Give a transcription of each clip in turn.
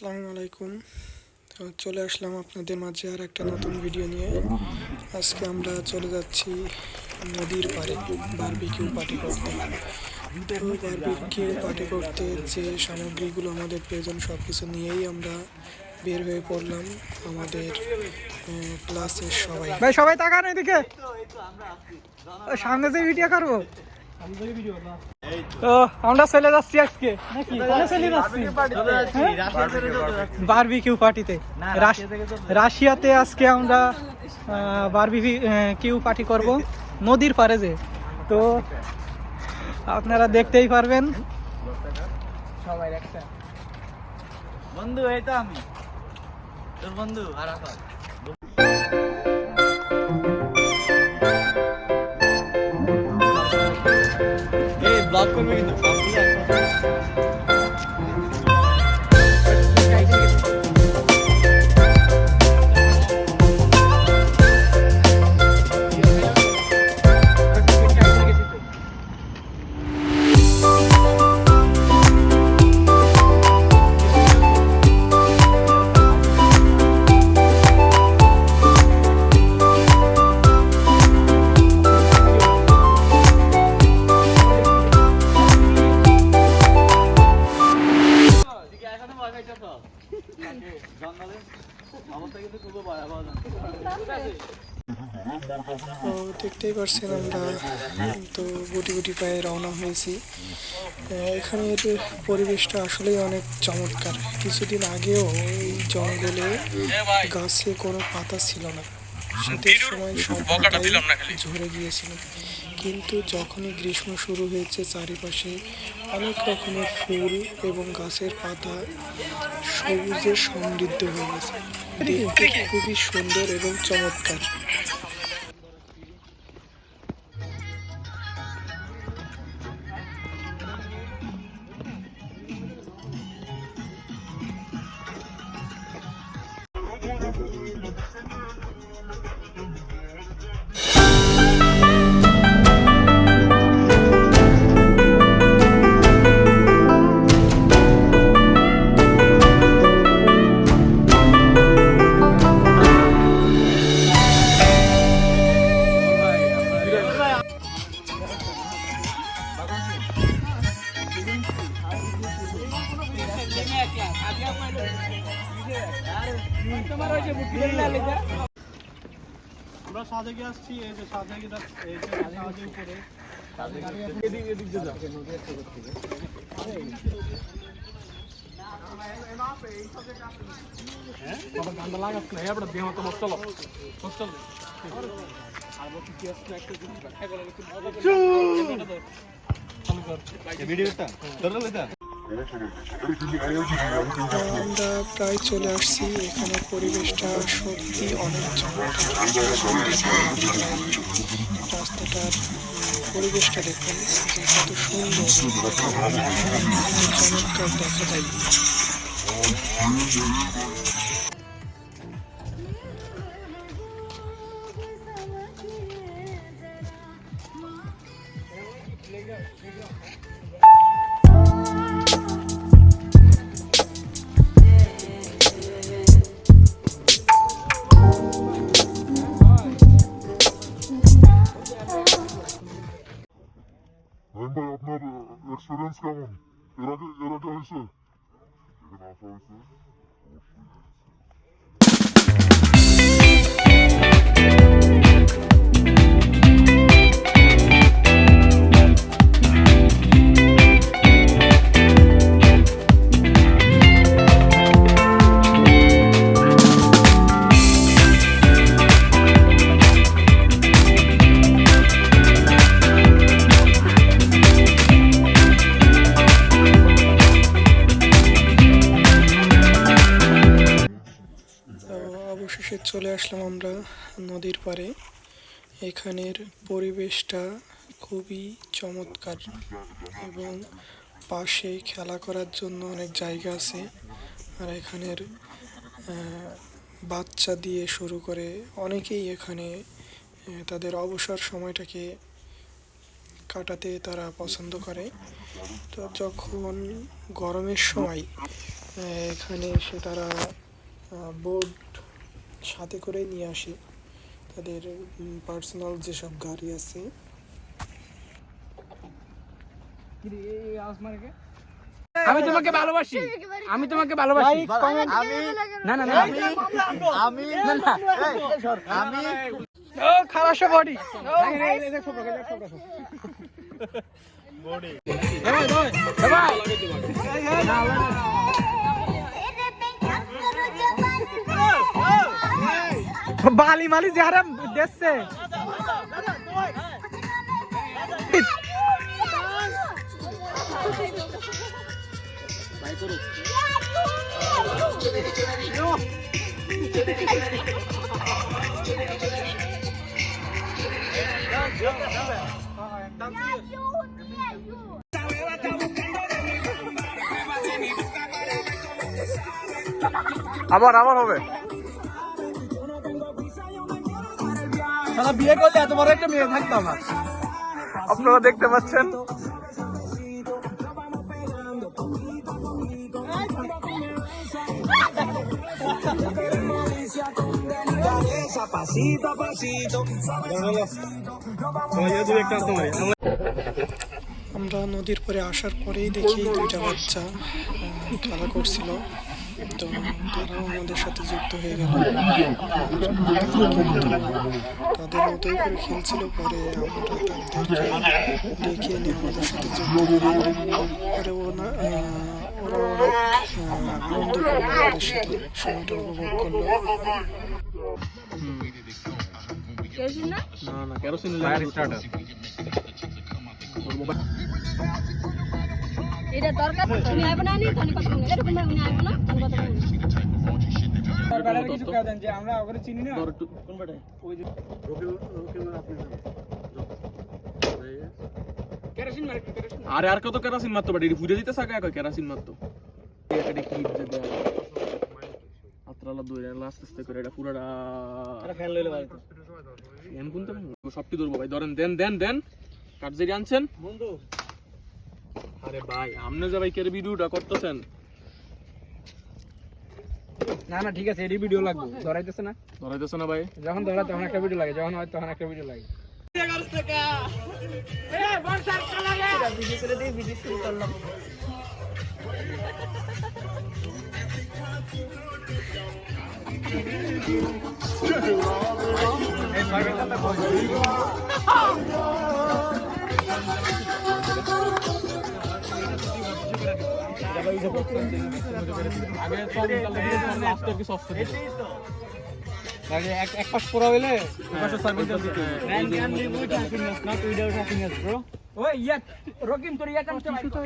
আসসালামু আলাইকুম। তো চলে আসলাম আপনাদের মাঝে আর একটা নতুন ভিডিও নিয়ে। আজকে আমরা চলে যাচ্ছি নদীর পাড়ে বারবিকিউ পার্টি করতে। তো বারবিকিউ পার্টি করতে যে সামগ্রীগুলো আমাদের প্রয়োজন সব কিছু নিয়েই আমরা বের হয়ে পড়লাম আমাদের ক্লাসের সবাই। ভাই সবাই তাকান এদিকে। ও, সামনে যে ভিডিও করব। তো আমরা চলে যাচ্ছি আজকে। নাকি? চলে যাচ্ছি। বারবিকিউ পার্টিতে রাশিয়াতে আজকে আমরা পার্টি করব। নদীর পারে যে। তো আপনারা দেখতেই পারবেন। সবাই একটা। বন্ধু এই তো আমি। তোর বন্ধু এই ব্লগ করবে কিন্তু সবগুলো পারছেন আমরা তো গুটি গুটি পায়ে রওনা হয়েছি। এখানের পরিবেশটা আসলেই অনেক চমৎকার। কিছুদিন আগেও এই জঙ্গলে গাছে কোনো পাতা ছিল না। শীতের সময় সব পাতাই ঝরে গিয়েছিল। কিন্তু যখনই গ্রীষ্ম শুরু হয়েছে চারিপাশে অনেক রকমের ফুল এবং গাছের পাতা সবুজে সমৃদ্ধ হয়ে গেছে। দেখতে খুবই সুন্দর এবং চমৎকার। আমরা সাজেকে আসছি, এই যে সাজেকে এই যে সাজেকে উপরে। এদিক এদিক দিয়ে যাও বাবা গান্ডা লাগাস না এবার দেহ তো মস্ত চলো আর বলছি কি আসছে একটা জিনিস ব্যাখ্যা করে একটু মজা করে চালু ভিডিওটা ধরে লেতা আমরা প্রায় চলে আসছি। এখানে পরিবেশটা সত্যি অনেক রাস্তাটার পরিবেশটা দেখুন কত সুন্দর। চমৎকার দেখা যায়। রহিম এক্সপিরিয়েন্স কেমন এর আগে এর আগে হয়েছে এখানে আসা চলে আসলাম আমরা নদীর পাড়ে। এখানের পরিবেশটা খুবই চমৎকার এবং পাশে খেলা করার জন্য অনেক জায়গা আছে। আর এখানের বাচ্চা দিয়ে শুরু করে অনেকেই এখানে তাদের অবসর সময়টাকে কাটাতে তারা পছন্দ করে। তো যখন গরমের সময় এখানে এসে তারা বোর্ড সাথে করে নিয়ে আসে তাদের পার্সোনাল যেসব গাড়ি আছে আমি তোমাকে ভালোবাসি আমি তোমাকে ভালোবাসি আমি না না না আমি আমি ও খারাপ বডি বালি মালি যে যারা দেখছে আবার আবার হবে। সারা বিয়ে করলে এত বড় একটা মেয়ে থাকতো আমার। আপনারা দেখতে পাচ্ছেন? আমরা নদীর পরে আসার পরেই দেখি দুইটা বাচ্চা খেলা করছিল। তো তারাও আমাদের সাথে যুক্ত হয়ে গেল। তাদের মতোই করে খেলছিল পরে আমরা তাদেরকে ডেকে নিয়ে আমাদের সাথে যুক্ত করি পরে আহ, ওরা আনন্দ করল আমাদের সাথে সময়টা উপভোগ করল। না না কেরোসিন ফায়ার স্টার্টার এটা দরকার তো তুমি আইবো না নি তখন কথা বলব এরকম ভাবে উনি না তখন কথা বলব কিছু কে যে আমরা ওকে চিনি না। কোন বেটায়? কেরোসিন মারে কেরোসিন আরে আর কত কেরোসিন মারতো বাড়ি? ফুটে দিতে সাকা কয় কেরোসিন মারতো? এটা ক্লিপ যে দেয় আত্রালা দই রে আস্তে আস্তে করে এটা পুরোটা ফ্যান লইলে বাড়িতে। এন কোনটা? সবটি ধরবো ভাই ধরেন দেন দেন দেন। কাট জেরি আনছেন? বন্ধু। আরে ভাই আপনি যে ভাই কের ভিডিওটা করতেছেন। না না ঠিক আছে এডি ভিডিও লাগবে। ধরাইতেছে না? ধরাইতেছে না ভাই? যখন ধরা তখন একটা ভিডিও লাগে যখন হয় তখন একটা ভিডিও লাগে। আগে এক পাশ করা হইলে সার্ভিস দিতে ওই রকিম তোর কামটা তো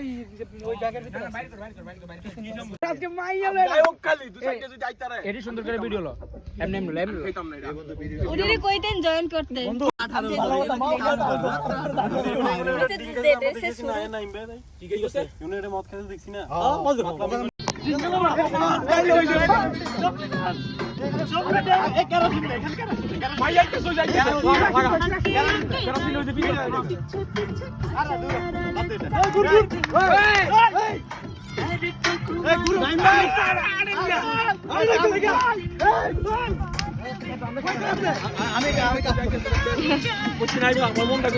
ওই জায়গার ভিতরে আজকে মাইয়া লে গায়ক খালি দুই সাইডে যদি আইতারে এডি সুন্দর করে ভিডিও লো। এমনি এমনি এমনি। খাইতাম না এটা। উনি কইতেন জয়েন করতে। মদ খেতে দেখছি না। বুঝছি নাই আমার মনটা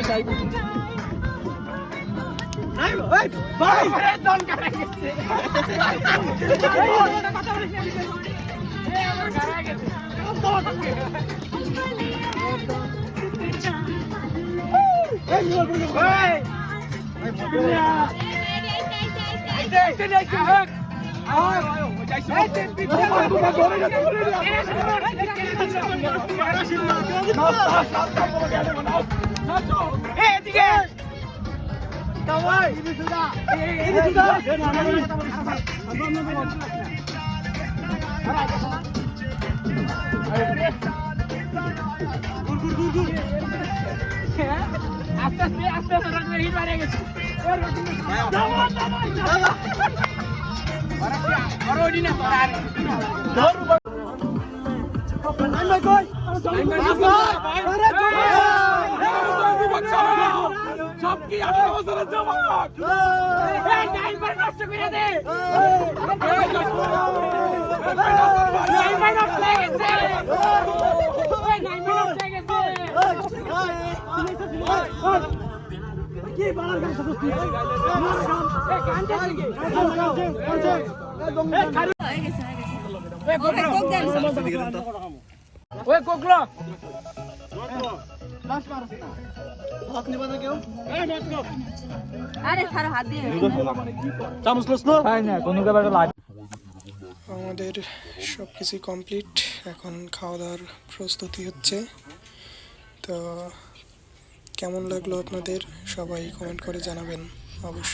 কই চাই আস্তে আস্তে আস্তে আস্তে রকিমের হিট মারে গেছে আর ওডি না আর সব কি আঠারো বছরের যুবক নষ্ট করে দে নাইবার নষ্ট হয়ে গেছে ওই নাইবার নষ্ট হয়ে গেছে কি বানার গান সব তুই এই গান চাই কি এই খালি আমাদের সব কিছুই কমপ্লিট এখন খাওয়া দাওয়ার প্রস্তুতি হচ্ছে। তো কেমন লাগল আপনাদের? সবাই কমেন্ট করে জানাবেন অবশ্যই।